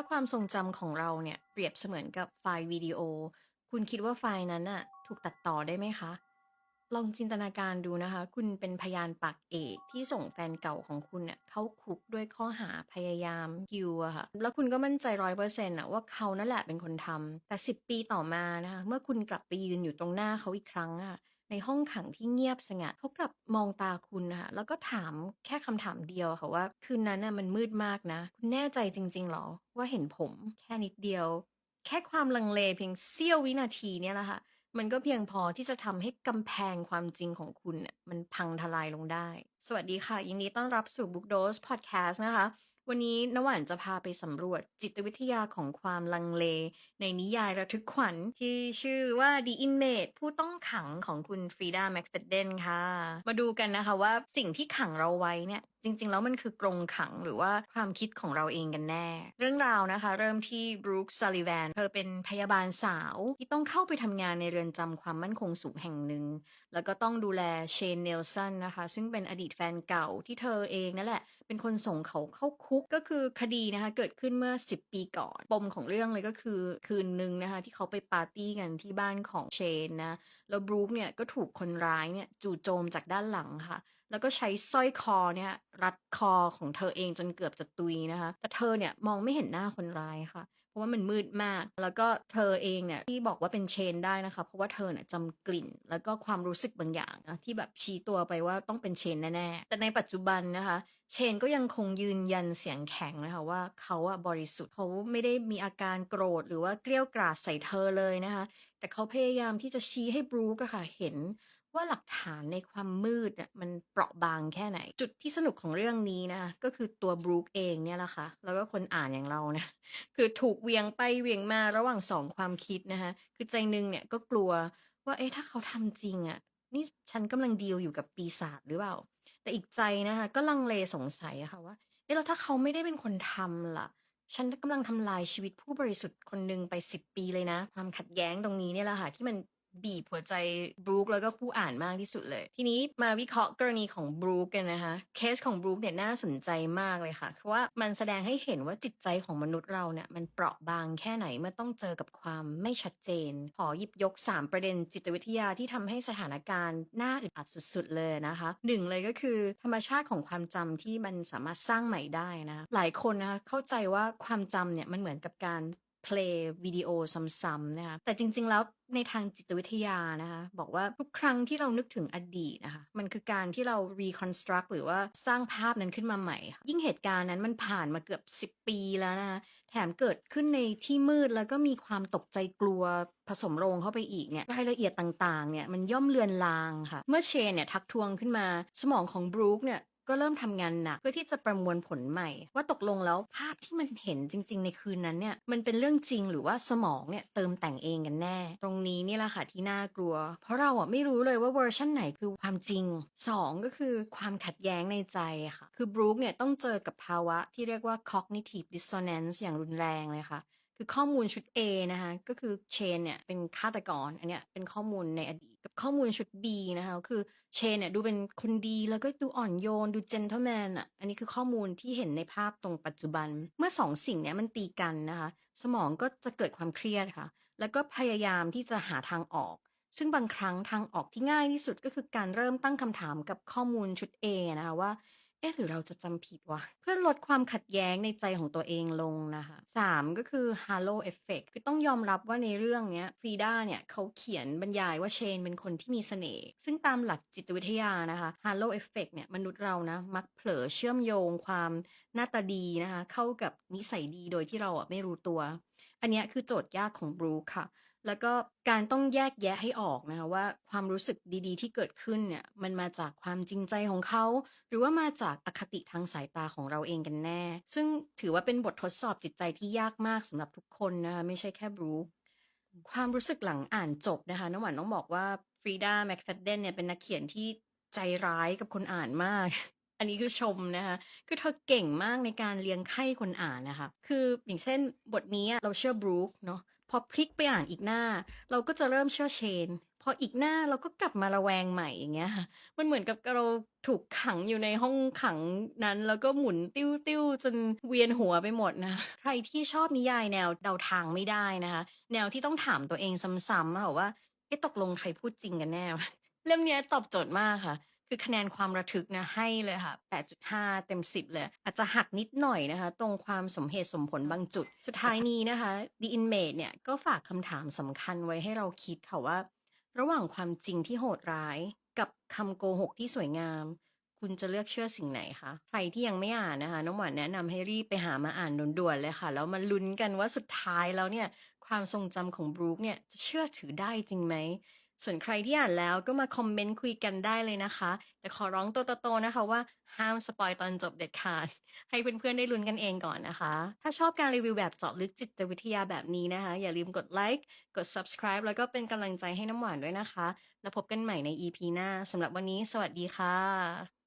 าความทรงจำของเราเนี่ยเปรียบเสมือนกับไฟล์วิดีโอ คุณคิดว่าไฟล์นั้นน่ะถูกตัดต่อได้ไหมคะ ลองจินตนาการดูนะคะ คุณเป็นพยานปากเอกที่ส่งแฟนเก่าของคุณเนี่ยเข้าคุกด้วยข้อหาพยายามคิวอะค่ะ แล้วคุณก็มั่นใจร้อยเปอร์เซ็นต์อะว่าเขานั่นแหละเป็นคนทำแต่สิบปีต่อมานะคะ เมื่อคุณกลับไปยืนอยู่ตรงหน้าเขาอีกครั้งอะ ในห้องขังที่เงียบสงัด เขากลับมองตาคุณนะคะแล้วก็ถามแค่คำถามเดียวค่ะว่า คืนนั้นน่ะมันมืดมากนะ คุณแน่ใจจริงๆหรอว่าเห็นผมแค่นิดเดียว แค่ความลังเลเพียงเสี้ยววินาทีเนี่ยแหละค่ะ มันก็เพียงพอที่จะทำให้กำแพงความจริงของคุณเนี่ยมันพังทลายลงได้ สวัสดีค่ะ ยินดีต้อนรับสู่ Book Dose Podcast นะคะ วันนี้นหวานจะพาไปสำรวจจิตวิทยาของความลังเล ในนิยายระทึกขวัญที่ชื่อว่า The Inmate ผู้ต้องขังของคุณฟรีดาแม็กเฟดเดนค่ะ มาดูกันนะคะว่าสิ่งที่ขังเราไว้เนี่ยจริงๆ แล้วมันคือกรงขังหรือว่าความคิดของเราเองกันแน่ เรื่องราวนะคะ เริ่มที่บรูคซาลิแวนเธอเป็นพยาบาลสาว ที่ต้องเข้าไปทำงานในเรือนจำความมั่นคงสูงแห่งหนึ่ง แล้วก็ต้องดูแลเชนเนลสันนะคะ ซึ่งเป็นอดีตแฟนเก่าที่เธอเองนั่นแหละ เป็นคนส่งเขาเข้าคุกก็คือคดีนะคะเกิดขึ้นเมื่อ 10 ปีก่อน ปมของเรื่องเลยก็คือคืนหนึ่งนะคะที่เขาไปปาร์ตี้กันที่บ้านของเชนนะแล้วบรูคเนี่ยก็ถูกคนร้ายเนี่ยจู่โจมจากด้านหลังค่ะ แล้วก็ใช้สร้อยคอเนี่ยรัดคอของเธอเองจนเกือบจะตุยนะคะแต่เธอเนี่ยมองไม่เห็นหน้าคนร้ายค่ะ เพราะว่ามันมืดมาก แล้วก็เธอเองเนี่ยที่บอกว่าเป็นเชนได้นะคะ เพราะว่าเธอเนี่ยจำกลิ่น แล้วก็ความรู้สึกบางอย่างนะที่แบบชี้ตัวไปว่าต้องเป็นเชนแน่ๆ แต่ในปัจจุบันนะคะ เชนก็ยังคงยืนยันเสียงแข็งนะคะว่าเขาอะบริสุทธิ์เขาไม่ได้มีอาการโกรธหรือว่าเกลี้ยวกราดใส่เธอเลยนะคะ แต่เขาพยายามที่จะชี้ให้บรูคอะค่ะเห็น ว่าหลักฐานในความมืดน่ะมันเปราะบางแค่ไหน จุดที่สนุกของเรื่องนี้นะ ก็คือตัวบรูคเองเนี่ยแหละค่ะ แล้วก็คนอ่านอย่างเราเนะคือถูกเวียงไปเวียงมาระหว่างสองความคิดนะคะคือใจนึงเนี่ยก็กลัวว่าเอ๊ะถ้าเขาทำจริงอะ่ะนี่ฉันกำลังดีลอยู่กับปีศาจหรือเปล่า แต่อีกใจนะคะก็ลังเลสงสัยอะค่ะว่าเอ๊ะแล้วถ้าเขาไม่ได้เป็นคนทำล่ะ ฉันกำลังทำลายชีวิตผู้บริสุทธิ์คนหนึ่งไปสิบปีเลยนะ ความขัดแย้งตรงนี้เนี่ยแหละค่ะที่มัน บีบหัวใจบรูคแล้วก็ผู้อ่านมากที่สุดเลย ทีนี้มาวิเคราะห์กรณีของบรูคกันนะคะ เคสของบรูคเนี่ยน่าสนใจมากเลยค่ะเพราะว่ามันแสดงให้เห็นว่าจิตใจของมนุษย์เราเนี่ยมันเปราะบางแค่ไหนเมื่อต้องเจอกับความไม่ชัดเจน ขอหยิบยก 3 ประเด็นจิตวิทยาที่ทำให้สถานการณ์น่าอึดอัดสุดๆเลยนะคะหนึ่งเลยก็คือธรรมชาติของความจำที่มันสามารถสร้างใหม่ได้นะคะหลายคนนะคะเข้าใจว่าความจำเนี่ยมันเหมือนกับการ เพลย์วิดีโอซ้ำๆนะคะแต่จริง ๆ แล้วในทางจิตวิทยานะคะบอกว่าทุกครั้งที่เรานึกถึงอดีตนะคะมันคือการที่เรา reconstruct หรือว่าสร้างภาพนั้นขึ้นมาใหม่ ยิ่งเหตุการณ์นั้นมันผ่านมาเกือบ 10 ปีแล้วนะคะแถมเกิดขึ้นในที่มืดแล้วก็มีความตกใจกลัวผสมโรงเข้าไปอีกเนี่ยรายละเอียดต่างๆเนี่ยมันย่อมเลือนลางค่ะ เมื่อเชนเนี่ยทักทวงขึ้นมา สมองของบรูคเนี่ย ก็เริ่มทำงานหนักเพื่อที่จะประมวลผลใหม่ ว่าตกลงแล้วภาพที่มันเห็นจริง ๆ ในคืนนั้นเนี่ยมันเป็นเรื่องจริงหรือว่าสมองเนี่ยเติมแต่งเองกันแน่ ตรงนี้นี่แหละค่ะที่น่ากลัว เพราะเราอะไม่รู้เลยว่าเวอร์ชันไหนคือความจริง 2 ก็คือความขัดแย้งในใจค่ะคือบรูคเนี่ยต้องเจอกับภาวะที่เรียกว่า cognitive dissonance อย่างรุนแรงเลยค่ะ คือข้อมูลชุด A นะคะก็คือเชนเนี่ยเป็นฆาตกรอันเนี้ยเป็นข้อมูลในอดีตกับข้อมูลชุด B นะคะคือเชนเนี่ยดูเป็นคนดีแล้วก็ดูอ่อนโยนดูเจนเทลแมนอะอันนี้คือข้อมูลที่เห็นในภาพตรงปัจจุบันเมื่อสองสิ่งเนี้ยมันตีกันนะคะสมองก็จะเกิดความเครียดค่ะ แล้วก็พยายามที่จะหาทางออก ซึ่งบางครั้งทางออกที่ง่ายที่สุดก็คือการเริ่มตั้งคำถามกับข้อมูลชุด A นะคะว่า เอ๊ะ หรือเราจะจำผิดวะ เพื่อลดความขัดแย้งในใจของตัวเองลงนะคะสามก็คือ halo effect คือต้องยอมรับว่าในเรื่องเนี้ยฟรีด้าเนี่ยเขาเขียนบรรยายว่าเชนเป็นคนที่มีเสน่ห์ซึ่งตามหลักจิตวิทยานะคะ halo effect เนี่ยมนุษย์เรานะ มักเผลอเชื่อมโยงความหน้าตาดีนะคะ เข้ากับนิสัยดีโดยที่เราอะไม่รู้ตัว อันเนี้ยคือโจทย์ยากของบรูคค่ะ แล้วก็การต้องแยกแยะให้ออกนะคะว่าความรู้สึกดีๆ ที่เกิดขึ้นเนี่ยมันมาจากความจริงใจของเขา หรือว่ามาจากอคติทางสายตาของเราเองกันแน่ ซึ่งถือว่าเป็นบททดสอบจิตใจที่ยากมากสำหรับทุกคนนะคะไม่ใช่แค่บรูคความรู้สึกหลังอ่านจบนะคะน้ำหวานต้องบอกว่าฟรีดาแม็กแฟดเดนเนี่ยเป็นนักเขียนที่ใจร้ายกับคนอ่านมากอันนี้คือชมนะคะคือเธอเก่งมากในการเลี้ยงไข้คนอ่านนะคะ คืออย่างเช่นบทนี้เราเชื่อบรูคเนาะ พอพลิกไปอ่านอีกหน้า เราก็จะเริ่มเชื่อเชน พออีกหน้าเราก็กลับมาระแวงใหม่อย่างเงี้ยค่ะ มันเหมือนกับเราถูกขังอยู่ในห้องขังนั้น แล้วก็หมุนติ้วๆจนเวียนหัวไปหมดนะ ใครที่ชอบนิยายแนวเดาทางไม่ได้นะคะ แนวที่ต้องถามตัวเองซ้ำๆค่ะว่าเอ๊ะตกลงใครพูดจริงกันแน่เล่มเนี้ยตอบโจทย์มากค่ะ คือคะแนนความระทึกนะให้เลยค่ะ 8.5 เต็ม 10 เลย อาจจะหักนิดหน่อยนะคะ ตรงความสมเหตุสมผลบางจุด สุดท้ายนี้นะคะ The Inmate เนี่ยก็ฝากคำถามสำคัญไว้ให้เราคิดค่ะว่า ระหว่างความจริงที่โหดร้าย กับคำโกหกที่สวยงาม คุณจะเลือกเชื่อสิ่งไหนคะ ใครที่ยังไม่อ่านนะคะ น้องหวานแนะนำให้รีบไปหามาอ่านด่วนๆเลยค่ะ แล้วมาลุ้นกันว่าสุดท้ายแล้วเนี่ย ความทรงจำของ Brooke เนี่ยจะเชื่อถือได้จริงไหม ส่วนใครที่อ่านแล้วก็มาคอมเมนต์คุยกันได้เลยนะคะ แต่ขอร้องตัวโตๆนะคะว่าห้ามสปอยตอนจบเด็ดขาด ให้เพื่อนๆได้ลุ้นกันเองก่อนนะคะ ถ้าชอบการรีวิวแบบเจาะลึกจิตวิทยาแบบนี้นะคะ อย่าลืมกดไลค์กด Subscribe แล้วก็เป็นกำลังใจให้น้ำหวานด้วยนะคะ แล้วพบกันใหม่ใน EP หน้าสำหรับวันนี้ สวัสดีค่ะ